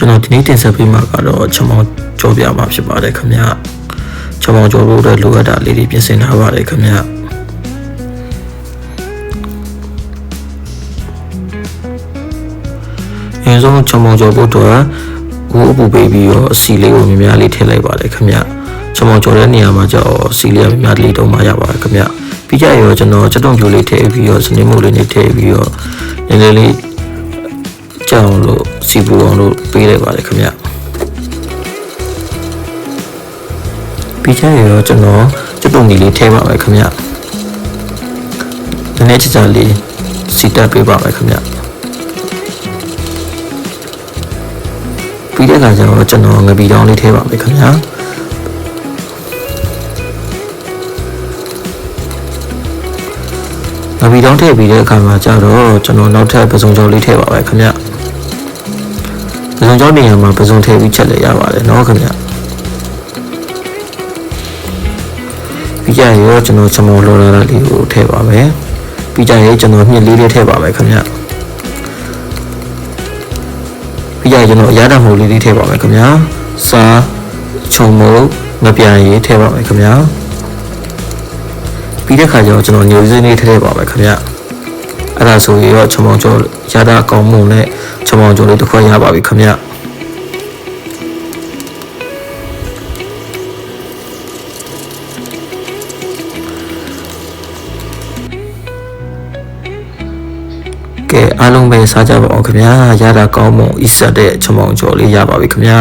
ကျွန်တော်ဒီနေ့တင်ဆက်ပေးမှာကတော့ချမောင်ကြောပြမှာဖြစ်ပါတယ်ခင်ဗျချမောင်ကြောလို့တဲ့လိုအပ်တာလေးတွေပြင်ဆင်ထားပါတယ်ခင်ဗျအရင်ဆုံးချမောင်ကြောဖို့တော့ဦးအပူပေးပြီးတော့အစီလေးကိုများများလေးထည့်လိုက်ပါတယ်ခင်ဗျချမောင်ကြောတဲ့နေရာမှာကျတော့စီလေးကများများလေးတုံးမှရပါတယ်ခင်ဗျပြီးကြရောကျွန်တော်ချက်တုံပြိုလေးထည့်ပြီးတော့စနေမို့လေးနဲ့ထည့်ပြီးတော့နည်းနည်းလေး ကြောင်လို့စီပူအောင်လို့ပေးလိုက်ပါတယ်ခင်ဗျပြီးချင်ရောကျွန်တော်စက်ပုံကြီးလေးထည့်ပါမယ်ခင်ဗျဒီနေ့ချစ်ချာလေးစီတက်ပေးပါမယ်ခင်ဗျပြီးတဲ့အခါကျတော့ကျွန်တော်ငပီတောင်းလေးထည့်ပါမယ်ခင်ဗျငပီတောင်းထည့်ပြီးတဲ့အခါမှာကျတော့ကျွန်တော်နောက်ထပ်ပစုံကြောလေးထည့်ပါမယ်ခင်ဗျ ပစုံကြောနေရာမှာပစုံထည့်ပြီးချက်လည်းရပါတယ်เนาะခင်ဗျပြီးကြရောကျွန်တော်စမောလောလာလေးကိုထည့်ပါမယ်ပြီးကြရဲကျွန်တော်ညှစ်လေးလေးထည့်ပါမယ်ခင်ဗျပြီးကြရဲကျွန်တော်အရသာမှုလေးလေးထည့်ပါမယ်ခင်ဗျာစာချုံမုတ်ငပြာရေးထည့်ပါမယ်ခင်ဗျာပြီးတဲ့ခါကျတော့ကျွန်တော်ညူစင်းလေးထည့်ပါမယ်ခင်ဗျအဲ့ဒါဆိုရင်တော့ချုံမောင်ကျော်ရတာကောင်းမှုနဲ့ ချုံမောင်ကျော်လေးတစ်ခွက်ရပါပြီခင်ဗျကဲအားလုံးပဲစားကြပါအောင်ခင်ဗျာရတာကောင်းမွန်အစ်ဆက်တဲ့ချမောင်ကျော်လေးရပါပြီခင်ဗျာ